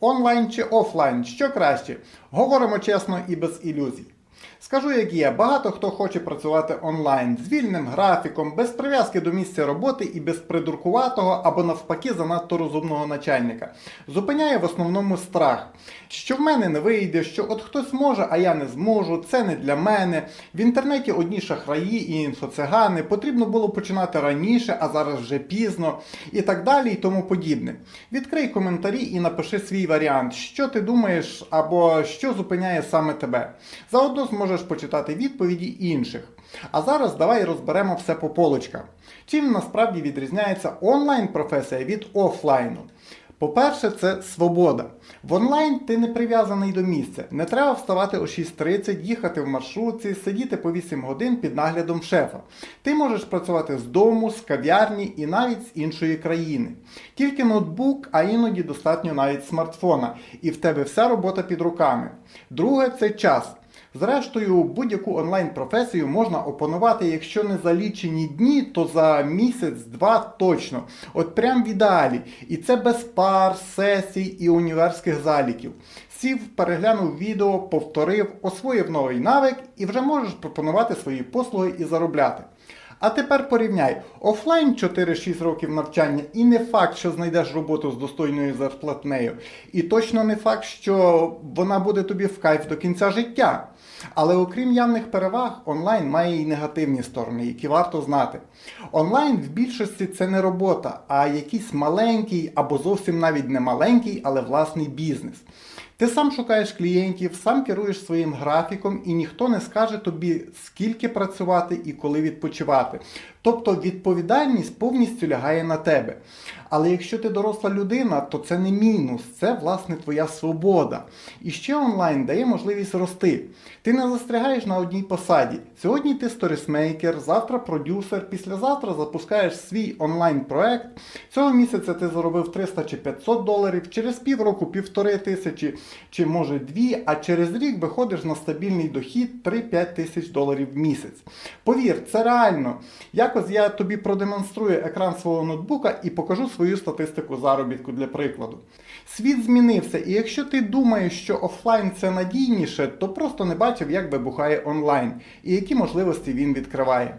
Онлайн чи офлайн, що краще? Говоримо чесно і без ілюзій. Скажу, як є, багато хто хоче працювати онлайн з вільним графіком, без прив'язки до місця роботи і без придуркуватого або навпаки занадто розумного начальника. Зупиняє в основному страх, що в мене не вийде, що от хтось може, а я не зможу, це не для мене. В інтернеті одні шахраї і інфоцигани, потрібно було починати раніше, а зараз вже пізно, і так далі, і тому подібне. Відкрий коментарі і напиши свій варіант, що ти думаєш або що зупиняє саме тебе. Заодно зможеш почитати відповіді інших. А зараз давай розберемо все по полочках. Чим насправді відрізняється онлайн-професія від офлайну? По-перше, це свобода. В онлайн ти не прив'язаний до місця. Не треба вставати о 6.30, їхати в маршрутці, сидіти по 8 годин під наглядом шефа. Ти можеш працювати з дому, з кав'ярні і навіть з іншої країни. Тільки ноутбук, а іноді достатньо навіть смартфона. І в тебе вся робота під руками. Друге це час. Зрештою, будь-яку онлайн-професію можна опанувати, якщо не за лічені дні, то за місяць-два точно. От прям в ідеалі. І це без пар, сесій і універських заліків. Сів, переглянув відео, повторив, освоїв новий навик і вже можеш пропонувати свої послуги і заробляти. А тепер порівняй офлайн 4-6 років навчання і не факт, що знайдеш роботу з достойною зарплатнею. І точно не факт, що вона буде тобі в кайф до кінця життя. Але окрім явних переваг, онлайн має і негативні сторони, які варто знати. Онлайн в більшості це не робота, а якийсь маленький або зовсім навіть не маленький, але власний бізнес. Ти сам шукаєш клієнтів, сам керуєш своїм графіком, і ніхто не скаже тобі, скільки працювати і коли відпочивати. Тобто відповідальність повністю лягає на тебе. Але якщо ти доросла людина, то це не мінус, це власне твоя свобода. І ще онлайн дає можливість рости. Ти не застрягаєш на одній посаді. Сьогодні ти сторісмейкер, завтра продюсер, післязавтра запускаєш свій онлайн-проект. Цього місяця ти заробив 300 чи 500 доларів, через півроку півтори тисячі, чи може дві, а через рік виходиш на стабільний дохід 3-5 тисяч доларів в місяць. Повір, це реально. Якось я тобі продемонструю екран свого ноутбука і покажу свою статистику заробітку для прикладу. Світ змінився, і якщо ти думаєш, що офлайн це надійніше, то просто не бачив, як вибухає онлайн і які можливості він відкриває.